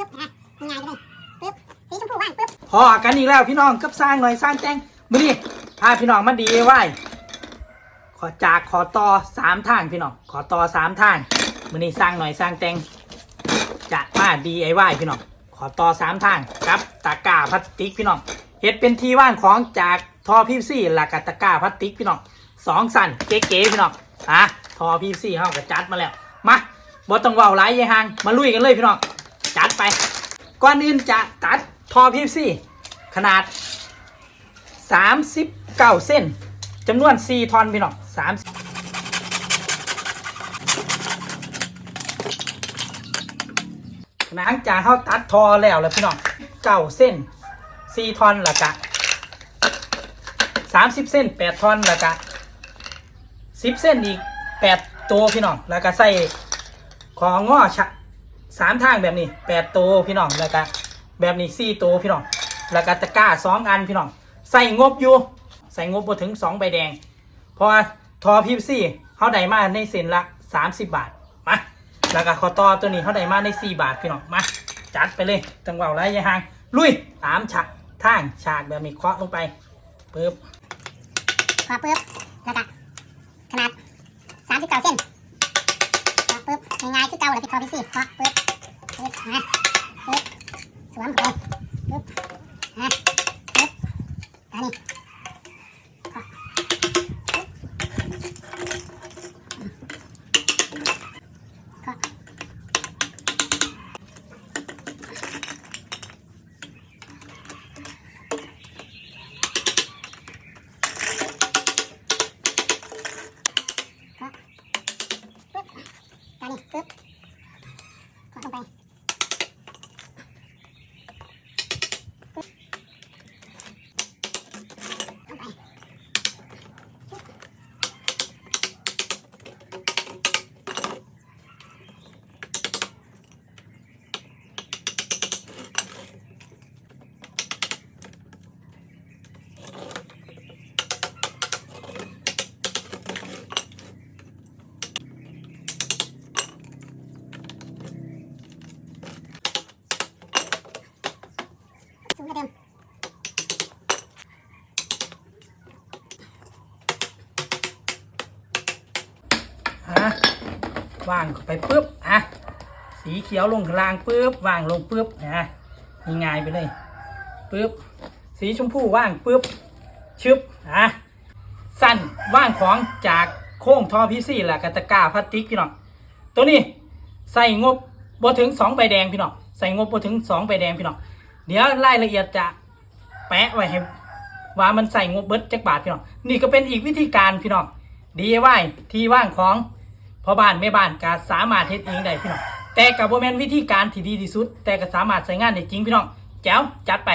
ปึ๊บอะง่ายเลยปึ๊บสีชมพูว่างปึ๊บพอกันอีกแล้วพี่น้องกับสร้างหน่อยสร้างแตงมือนี้พาพี่น้องมาดีไหวขอจากขอต่อสามทางพี่น้องขอต่อสามทางมือนี้สร้างหน่อยสร้างแตงจะมาดีไอไหวพี่น้องขอต่อสามทางกับตะกร้าพลาสติกพี่น้องเห็ดเป็นที่ว่างของจากทอพีซี่หลักกตะกร้าพลาสติกพี่น้องสองสั่นเก๋ๆพี่น้องอะทอพีซี่เขาก็จัดมาแล้วมาบอต้องเว่าไรยายหางมาลุยกันเลยพี่น้อง จัดไป ก่อนอื่นจะตัดทอพีซีขนาด 39 เส้นจำนวน 4ทอนพี่น้อง3หลังจากเขาตัดทอแล้วแล้วพี่น้องเก้าเส้น4ทอนล้วกะ30เส้น8ทอนล้วกะ10เส้นอีก8ตัวพี่น้องแล้วก็ใส่ของง้อชะ สามทางแบบนี้แปดตัวพี่น้องแล้วก็แบบนี้สี่ตัวพี่น้องแล้วก็ตะกร้าสองอันพี่น้องใส่งบอยู่ ใส่งบพอถึงสองใบแดงพราะว่าทอพีซี่เขาได้มาในเส้นละสามสิบบาทมาแล้วก็คอตอตัวนี้เขาได้มาในสี่บาทพี่น้องมาจัดไปเลยจังหวะไรยายหางลุยตามฉากทางฉากแบบนี้เคาะลงไปปึ๊บพอปึ๊บแล้วก็ขนาดสามสิบเก้าเส้นพอปึ๊บง่ายๆคือเก่าเลยพี่ทอพี่สี่พอปึ๊บ ปึ๊บนะปึ๊บสวมเข้าไปปึ๊บนะปึ๊บอันนี้พอพอปึ๊บตานี่ปึ๊บกดลงไปปึ๊บลงไปสูงกว่าเดิม อะวางเข้าไปปุ๊บอะสีเขียวลงข้างล่างปุ๊บวางลงปุ๊บนะง่ายไปเลยปุ๊บสีชมพูว่างปุ๊บชึบอะสั้นว่างของจากโค้งทอพีซี่แหละกับตะกาพลาสติกพี่น้องตัวนี้ใส่งบบ่ถึงสองใบแดงพี่น้องใส่งบบ่ถึงสองใบแดงพี่น้องเดี๋ยวรายละเอียดจะแปะไว้ให้ว่ามันใส่งบเบิดจักบาทพี่น้องนี่ก็เป็นอีกวิธีการพี่น้อง DIY ที่ว่างของ พอบ้านแม่บ้านก็สามารถเฮ็ดเองได้พี่น้องแต่กับโบแมนวิธีการที่ดีที่สุด แต่ก็สามารถใช้งานได้จริงพี่น้องแจ๋วจัดไป